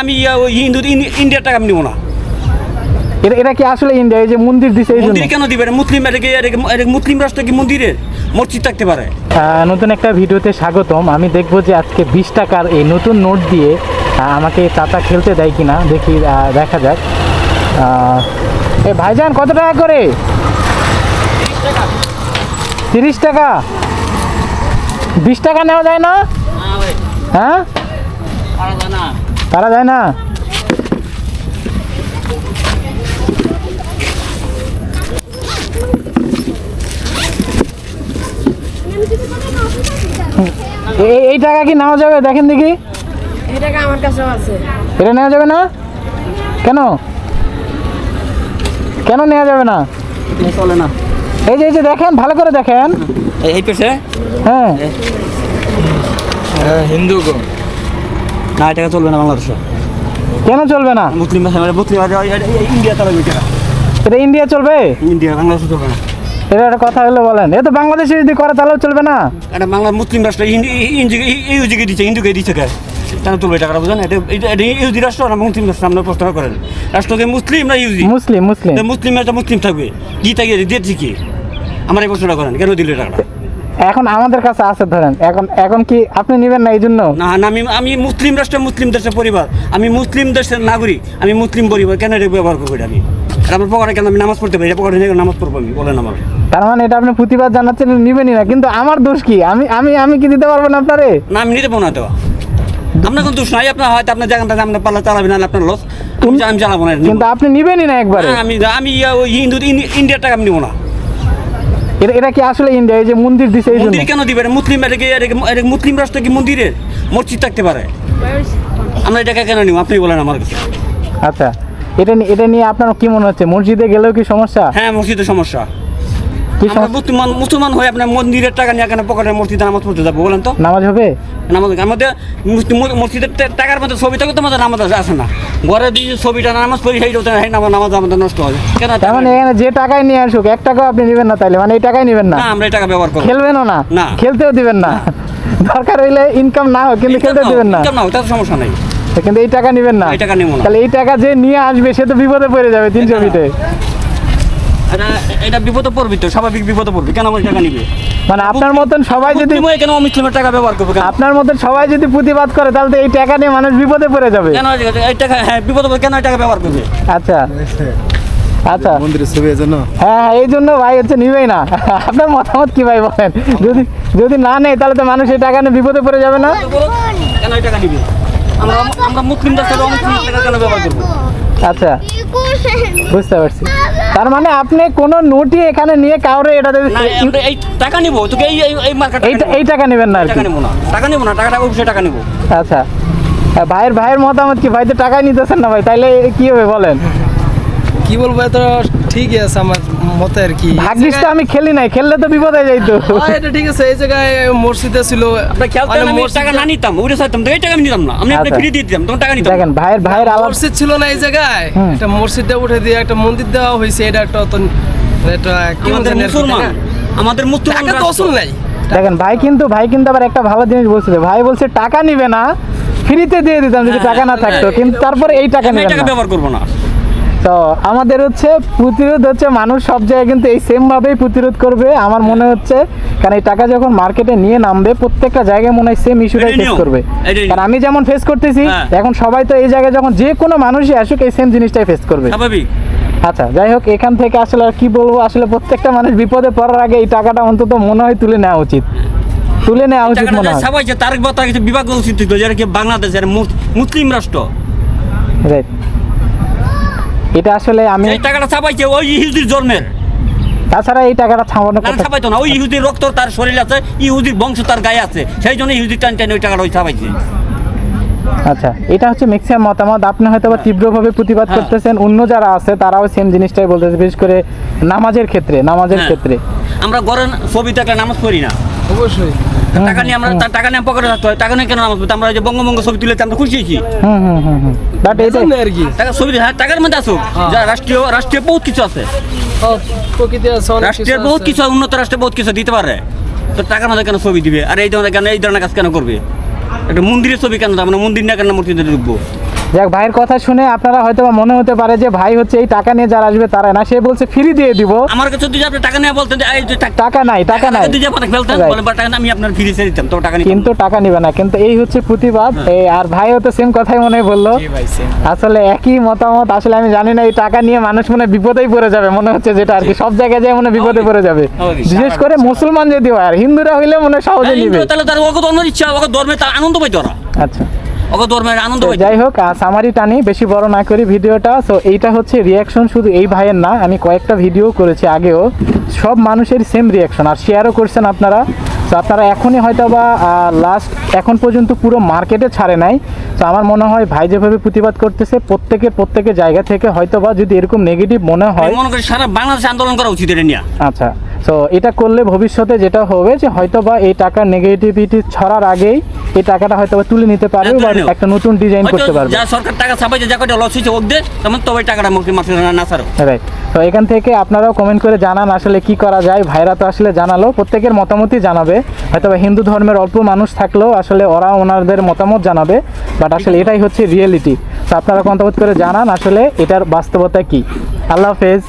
আমি ইয়া, ওই হিন্দু ইন্ডিয়ার টাকা আমি নিব না। এটা এটা কি আসলে ইন্ডিয়া? এই যে মন্দির দিছে এই জন্য? মন্দির কেন দিবে? মুসলিম মুসলিম রাষ্ট্র কি মন্দিরের মসজিদ থাকতে পারে। নতুন একটা ভিডিওতে স্বাগতম। আমি দেখব যে আজকে বিশ টাকার এই নতুন নোট দিয়ে আমাকে চাচা খেলতে দেয় কিনা দেখি দেখা যাক। এ ভাইজান কত টাকা করে? তিরিশ টাকা। বিশ টাকা নেওয়া যায় না? হ্যাঁ? পারা যায় না। এই টাকা কি নেওয়া যাবে? দেখেন দেখি। টাকা আমার কাছেও আছে। এটা নেওয়া যাবে না? কেন? কেন নেওয়া যাবে না? চলে না। এই যে এই যে দেখেন ভালো করে দেখেন। এই হ্যাঁ। হিন্দু গো। না এটা চলবে না বাংলাদেশে। কেন চলবে না? মুসলিম ভাষা মানে মুসলিম ইন্ডিয়া চালাবে এটা। এটা ইন্ডিয়া চলবে? ইন্ডিয়া বাংলাদেশে চলবে না। এটা একটা কথা হলো বলেন। এ তো বাংলাদেশে যদি করে তাহলেও চলবে না? এটা বাংলা মুসলিম রাষ্ট্র ইউজিকে দিচ্ছে হিন্দুকে দিচ্ছে কে? কেন তুলবে টাকাটা বুঝেন? এটা এটা ইউজি রাষ্ট্র না মুসলিম রাষ্ট্র আপনার প্রশ্ন করেন। রাষ্ট্রকে মুসলিম না ইউজি মুসলিম মুসলিম। মুসলিম একটা মুসলিম থাকবে। কি থাকে দিয়েছি কি আমার এই প্রশ্নটা করেন কেন দিলে টাকাটা এখন আমাদের কাছে আছে ধরেন এখন এখন কি আপনি নেবেন না এই জন্য না না আমি আমি মুসলিম রাষ্ট্র মুসলিম দেশের পরিবার। আমি মুসলিম দেশের নাগরিক আমি মুসলিম পরিবার কেন এটা ব্যবহার করব এটা আমি? আমার পকেটে কেন আমি নামাজ পড়তে পারি? এটা পকেটে নামাজ পড়ব আমি? বলেন আমার। তার মানে এটা আপনি প্রতিবাদ জানাচ্ছেন নিবেনই না। কিন্তু আমার দোষ কি? আমি আমি আমি কি দিতে পারব না আপনারে? না আমি নিতে পারব না দেওয়া আপনার কোনো দোষ নাই? আপনার হয়তো আপনার জায়গাটা আপনার পাল্লা চালাবেন না আপনার লস আমি চালাবো না কিন্তু আপনি নিবেনই না একবারে। আমি আমি হিন্দু ইন্ডিয়ার টাকা আমি নিবো না। এটা এটা কি আসলে ইন্ডিয়া এই যে মন্দির দিছে এই মন্দির কেন দিবে? মুসলিম মুসলিম রাষ্ট্র কি মন্দিরের মসজিদ থাকতে পারে। আমরা এটাকে কেন নিব? আপনি বলেন আমার কাছে। আচ্ছা। এটা এটা নিয়ে আপনার কি মনে হচ্ছে? মসজিদে গেলেও কি সমস্যা? হ্যাঁ আমরা সমস্যা। মুসলমান মুসলমান হয়ে আপনার মন্দিরের টাকা নিয়ে কেন পকেটে মসজিদে নামাজ পড়তে যাব বলেন তো? নামাজ হবে? আমাদের আমাদের মসজিদের টাকার মধ্যে ছবি থাকে তো আমাদের নামাজ আসে না। ঘরে দিয়ে ছবিটা নামাজ পড়ি সেই নামাজ নামাজ আমাদের নষ্ট হয়। কেন মানে এখানে যে টাকায় নিয়ে আসুক এক টাকাও আপনি নেবেন না তাইলে মানে এই টাকাই নেবেন না। আমরা এই টাকা ব্যবহার করব খেলবেনও না না। খেলতেও দিবেন না। দরকার হইলে ইনকাম না হোক কিন্তু খেলতে দিবেন না। না তার সমস্যা নাই। কিন্তু এই টাকা নেবেন না। এই টাকা নেব না। তাহলে এই টাকা যে নিয়ে আসবে সে তো বিপদে পড়ে যাবে তিনশো ফিটে। এটা এটা বিপদে পড়বি তো স্বাভাবিক বিপদে পড়বি। কেন আমার টাকা নিবে? মানে আপনার মতন সবাই যদি হয়ে কেন অমুসলিমের টাকা ব্যবহার করবে আপনার মতন সবাই যদি প্রতিবাদ করে তাহলে তো এই টাকা নিয়ে মানুষ বিপদে পড়ে যাবে। কেন এই টাকা হ্যাঁ বিপদে পড়বে কেন টাকা ব্যবহার করবে? আচ্ছা। আচ্ছা। মন্দিরের ছবি এই জন্য হ্যাঁ হ্যাঁ এই জন্য ভাই হচ্ছে নিবেই না। আপনার মতামত কি ভাই বলেন? যদি যদি না নেই তাহলে তো মানুষ এই টাকা নিয়ে বিপদে পড়ে যাবে না? কেন এই টাকা নিবে? আমরা আমরা মুসলিম দেশ থেকে টাকা কেন ব্যবহার করব? আচ্ছা বুঝতে পারছি। তার মানে আপনি কোনো নোটই এখানে নিয়ে কাউরে এটা দেবে এই টাকা নিবো তোকে এই এই- এই মার্কেট এই এই টাকা নেবেন না টাকা নিবো না টাকা নিবো না টাকাটা অবশ্যই টাকা নিবো। আচ্ছা। ভাইয়ের ভাইয়ের মতামত কি? ভাই তো টাকাই নিতেছেন না ভাই তাইলে কি হবে বলেন? কি বলব এত ঠিকই আছে আমার মতে আর কি। ভাগ্যিস তো আমি খেলি নাই খেললে তো বিপদে যাইতো। হ্যাঁ, এটা ঠিক আছে এই জায়গায় মসজিদে ছিল। আমরা খেলতে মানে আমি টাকা না নিতাম ওইটা চাইতাম তো এই টাকা আমি নিতাম না। আমি আপনি আচ্ছা। ফ্রি দিয়ে দিতাম তখন টাকা নিতাম। দেখেন ভাইয়ের ভাইয়ের আলাপ মসজিদ ছিল না এই জায়গায়। একটা মসজিদটা উঠে দিয়ে একটা মন্দির দেওয়া হয়েছে এটা একটা অত এটা কি মুসলমান আমাদের মুসলমান টাকা তো। অসল নাই। দেখেন ভাই কিন্তু ভাই কিন্তু আবার একটা ভালো জিনিস বলছিল ভাই বলছে টাকা নিবে না ফ্রিতে দিয়ে দিতাম যদি টাকা না থাকতো। কিন্তু তারপরে এই টাকা এই নেবেন টাকা না। ব্যবহার করব না। তো আমাদের হচ্ছে প্রতিরোধ হচ্ছে মানুষ সব জায়গায় কিন্তু এই সেম ভাবেই প্রতিরোধ করবে। আমার মনে হচ্ছে কারণ এই টাকা যখন মার্কেটে নিয়ে নামবে প্রত্যেকটা জায়গায় মনে হয় সেম ইস্যুটাই ফেস করবে। কারণ আমি যেমন ফেস করতেছি হ্যাঁ। এখন সবাই তো এই জায়গায় যখন যে কোনো মানুষই আসুক এই সেম জিনিসটাই ফেস করবে। স্বাভাবিক। আচ্ছা যাই হোক এখান থেকে আসলে আর কি বলব? আসলে প্রত্যেকটা মানুষ বিপদে পড়ার আগে এই টাকাটা অন্তত মনে হয় তুলে নেওয়া উচিত। তুলে নেওয়া উচিত মনে যে হয়। ছাপাইছে তার বা তার কিছু বিভাগ উচিত ছিল যেটা কি বাংলাদেশের মুসলিম রাষ্ট্র? রাইট এটা আসলে আমি এই টাকাটা ছাপাইছে ওই ইহুদির জন্মের। তাছাড়া এই টাকাটা ছাপানো না কথা ছাপাইতো না। ওই ইহুদির রক্ত তার শরীর আছে ইহুদির বংশ তার গায়ে আছে। সেই জন্য ইহুদির টান টান ওই টাকাটা ওই ছাপাইছে। আচ্ছা এটা হচ্ছে ম্যাক্সিমাম মতামত। আপনি হয়তো বা তীব্রভাবে প্রতিবাদ হ্যাঁ। করতেছেন। অন্য যারা আছে তারাও সেম জিনিসটাই বলতেছে বিশেষ করে নামাজের ক্ষেত্রে নামাজের হ্যাঁ। ক্ষেত্রে। আমরা ঘরে ছবি থাকলে নামাজ পড়ি না। অবশ্যই। টাকা নিয়ে আমরা টাকা নিয়ে পকেটে থাকতে হয়। টাকা নিয়ে কেন নামাজ আমরা যে বঙ্গবঙ্গ ছবি তুলেছি আমরা খুশি হয়েছি। বাট এই আর কি। টাকা ছবি হ্যাঁ টাকার মধ্যে আসুক হ্যাঁ। যা রাষ্ট্রীয় রাষ্ট্রীয় বহুত কিছু আছে। রাষ্ট্রের কিছু বহুত কিছু উন্নত রাষ্ট্রে বহুত কিছু দিতে পারে। তো টাকার মধ্যে কেন ছবি দিবে? আর এই ধরনের কেন এই ধরনের কাজ কেন করবে? একটা মন্দিরের ছবি কেন আমরা মন্দির না কেন মূর্তিতে ঢুকবো? যাক ভাইয়ের কথা শুনে আপনারা হয়তো মনে হতে পারে যে ভাই হচ্ছে এই টাকা নিয়ে যারা আসবে তারা না। সে বলছে ফ্রি দিয়ে দিব। আমার কাছে যদি আপনি টাকা নিয়ে বলতেন যে, এই টাকা নাই টাকা নাই। যদি আপনাকে ফেলতেন Right. বলে বা টাকা না, আমি আপনার ফিরে ছেড়ে দিতাম তো টাকা কিন্তু টাকা নিবে না। কিন্তু এই হচ্ছে প্রতিবাদ। এই আর ভাইও তো সেম কথাই মনে হয় বলল আসলে একই মতামত আসলে আমি জানি না এই টাকা নিয়ে মানুষ মনে বিপদেই পড়ে যাবে মনে হচ্ছে যেটা আর কি। সব জায়গায় যায় মনে হয় বিপদে পড়ে যাবে। বিশেষ করে মুসলমান যদি হয় আর হিন্দুরা হইলে মনে সহজে নিবে। তাহলে তার ধর্ম ইচ্ছা ধর্মে তার আনন্দ পাইতো আচ্ছা। ওকে ধর্মের আনন্দ যাই হোক সামারি টানি বেশি বড় না করি ভিডিওটা। তো এইটা হচ্ছে রিয়াকশন শুধু এই ভাইয়ের না আমি কয়েকটা ভিডিও করেছি আগেও। সব মানুষের সেম রিয়াকশন আর শেয়ারও করছেন আপনারা। তো আপনারা এখনই হয়তো বা লাস্ট এখন পর্যন্ত পুরো মার্কেটে ছাড়ে নাই। তো আমার মনে হয় ভাই যেভাবে প্রতিবাদ করতেছে প্রত্যেকের প্রত্যেকের জায়গা থেকে হয়তো বা যদি এরকম নেগেটিভ মনে হয় মনে করি সারা বাংলাদেশে আন্দোলন করা উচিত এটা নিয়ে। আচ্ছা। তো এটা করলে ভবিষ্যতে যেটা হবে যে হয়তো বা এই টাকার নেগেটিভিটি ছড়ার আগেই এই টাকাটা হয়তো তুলে নিতে পারবে বা একটা নতুন ডিজাইন করতে পারবে। যা সরকার টাকা ছাপাইছে যা কটা লস হয়েছে ওক দে তেমন তবে টাকাটা মুখে মাসে না ছাড়ো। রাইট তো এখান থেকে আপনারাও কমেন্ট করে জানান আসলে কি করা যায়। ভাইরা তো আসলে জানালো প্রত্যেকের মতামতই জানাবে। হয়তো হিন্দু ধর্মের অল্প মানুষ থাকলেও আসলে ওরা ওনাদের মতামত জানাবে বাট আসলে এটাই হচ্ছে রিয়েলিটি তো আপনারা মতামত করে জানান আসলে এটার বাস্তবতা কি। আল্লাহ হাফেজ।